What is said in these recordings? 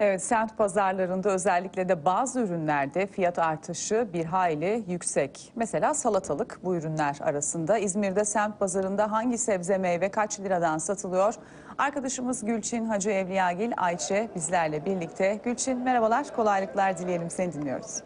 Evet, semt pazarlarında özellikle de bazı ürünlerde fiyat artışı bir hayli yüksek. Mesela salatalık bu ürünler arasında. İzmir'de semt pazarında hangi sebze meyve kaç liradan satılıyor? Arkadaşımız Gülçin Hacı Evliyagil Ayçe bizlerle birlikte. Gülçin merhabalar, kolaylıklar dileyelim seni dinliyoruz.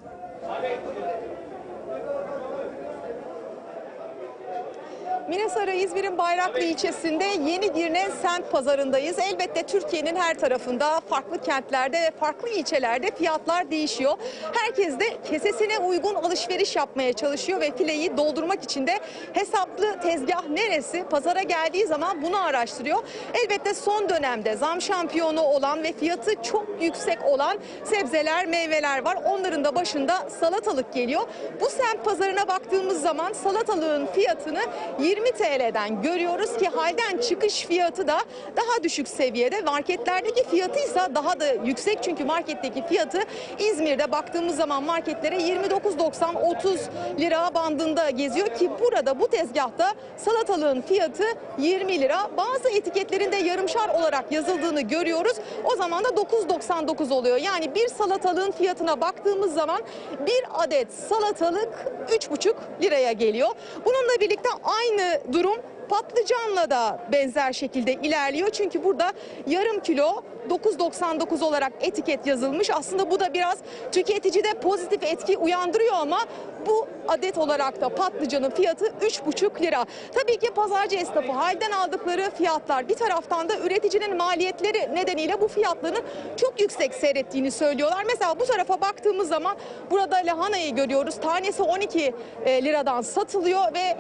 Minnesota İzmir'in Bayraklı ilçesinde Yeni Girne semt pazarındayız. Elbette Türkiye'nin her tarafında, farklı kentlerde ve farklı ilçelerde fiyatlar değişiyor. Herkes de kesesine uygun alışveriş yapmaya çalışıyor ve fileyi doldurmak için de hesaplı tezgah neresi pazara geldiği zaman bunu araştırıyor. Elbette son dönemde zam şampiyonu olan ve fiyatı çok yüksek olan sebzeler, meyveler var. Onların da başında salatalık geliyor. Bu semt pazarına baktığımız zaman salatalığın fiyatını 20 TL'den görüyoruz ki halden çıkış fiyatı da daha düşük seviyede. Marketlerdeki fiyatı ise daha da yüksek çünkü marketteki fiyatı İzmir'de baktığımız zaman marketlere 29.90-30 lira bandında geziyor ki burada bu tezgahta salatalığın fiyatı 20 lira. Bazı etiketlerinde yarımşar olarak yazıldığını görüyoruz. O zaman da 9.99 oluyor. Yani bir salatalığın fiyatına baktığımız zaman bir adet salatalık 3,5 liraya geliyor. Bununla birlikte aynı durum patlıcanla da benzer şekilde ilerliyor. Çünkü burada yarım kilo 9.99 olarak etiket yazılmış. Aslında bu da biraz tüketicide pozitif etki uyandırıyor ama bu adet olarak da patlıcanın fiyatı 3,5 lira. Tabii ki pazarcı esnafı halden aldıkları fiyatlar bir taraftan da üreticinin maliyetleri nedeniyle bu fiyatların çok yüksek seyrettiğini söylüyorlar. Mesela bu tarafa baktığımız zaman burada lahanayı görüyoruz. Tanesi 12 liradan satılıyor ve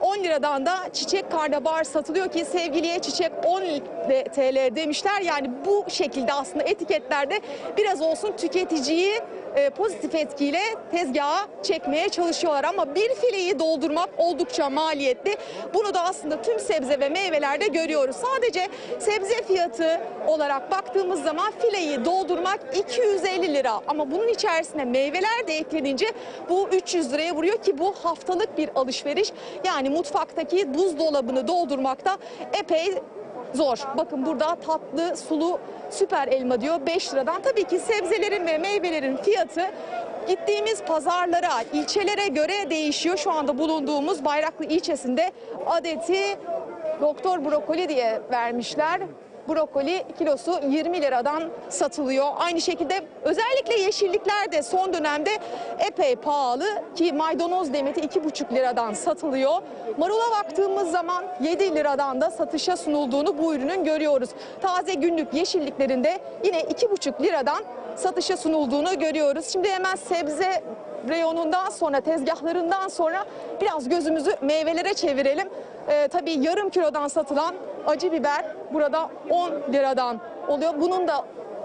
10 liradan da çiçek karnabahar satılıyor ki sevgiliye çiçek 10 TL demişler. Yani bu şekilde aslında etiketlerde biraz olsun tüketiciyi e, pozitif etkiyle tezgaha çekmeye çalışıyorlar. Ama bir fileyi doldurmak oldukça maliyetli. Bunu da aslında tüm sebze ve meyvelerde görüyoruz. Sadece sebze fiyatı olarak baktığımız zaman fileyi doldurmak 250 lira. Ama bunun içerisine meyveler de eklenince bu 300 liraya vuruyor ki bu haftalık bir alışveriş. Yani mutfaktaki buzdolabını doldurmakta epey zor. Bakın burada tatlı, sulu süper elma diyor 5 liradan. Tabii ki sebzelerin ve meyvelerin fiyatı gittiğimiz pazarlara, ilçelere göre değişiyor. Şu anda bulunduğumuz Bayraklı ilçesinde adeti doktor brokoli diye vermişler. Brokoli kilosu 20 liradan satılıyor. Aynı şekilde özellikle yeşillikler de son dönemde epey pahalı ki maydanoz demeti 2,5 liradan satılıyor. Marula baktığımız zaman 7 liradan da satışa sunulduğunu bu ürünün görüyoruz. Taze günlük yeşilliklerinde yine 2,5 liradan satışa sunulduğunu görüyoruz. Şimdi hemen sebze reyonundan sonra tezgahlarından sonra biraz gözümüzü meyvelere çevirelim. Ee, tabii yarım kilodan satılan acı biber burada 10 liradan oluyor. Bunun da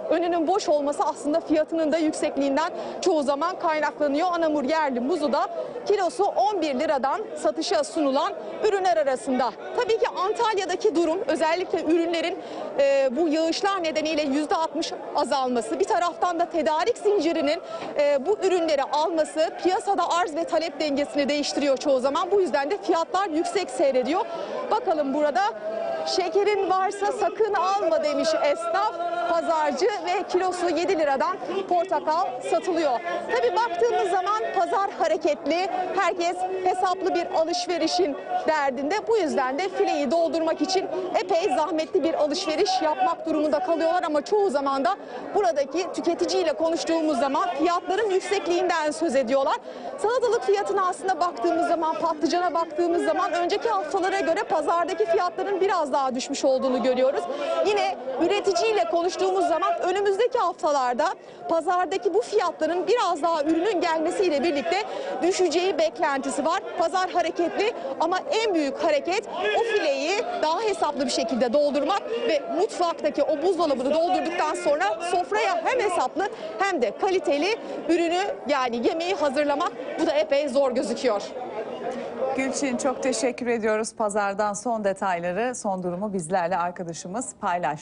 önünün boş olması aslında fiyatının da yüksekliğinden çoğu zaman kaynaklanıyor. Anamur yerli muzu da kilosu 11 liradan satışa sunulan ürünler arasında. Tabii ki Antalya'daki durum özellikle ürünlerin e, bu yağışlar nedeniyle %60 azalması. Bir taraftan da tedarik zincirinin e, bu ürünleri alması piyasada arz ve talep dengesini değiştiriyor çoğu zaman. Bu yüzden de fiyatlar yüksek seyrediyor. Bakalım burada şekerin varsa sakın alma demiş esnaf pazarcı ve kilosu 7 liradan portakal satılıyor. Tabii baktığımız zaman pazar hareketli. Herkes hesaplı bir alışverişin derdinde. Bu yüzden de fileyi doldurmak için epey zahmetli bir alışveriş yapmak durumunda kalıyorlar ama çoğu zaman da buradaki tüketiciyle konuştuğumuz zaman fiyatların yüksekliğinden söz ediyorlar. Salatalık fiyatına aslında baktığımız zaman, patlıcana baktığımız zaman önceki haftalara göre pazardaki fiyatların biraz daha düşmüş olduğunu görüyoruz. Yine üreticiyle konuştuğumuz zaman önümüzdeki haftalarda pazardaki bu fiyatların biraz daha ürünün gelmesiyle birlikte düşeceği beklentisi var. Pazar hareketli ama en büyük hareket o fileyi daha hesaplı bir şekilde doldurmak ve mutfaktaki o buzdolabını doldurduktan sonra sofraya hem hesaplı hem de kaliteli ürünü yani yemeği hazırlamak bu da epey zor gözüküyor. Gülçin çok teşekkür ediyoruz. Pazardan son detayları, son durumu bizlerle arkadaşımız paylaştı.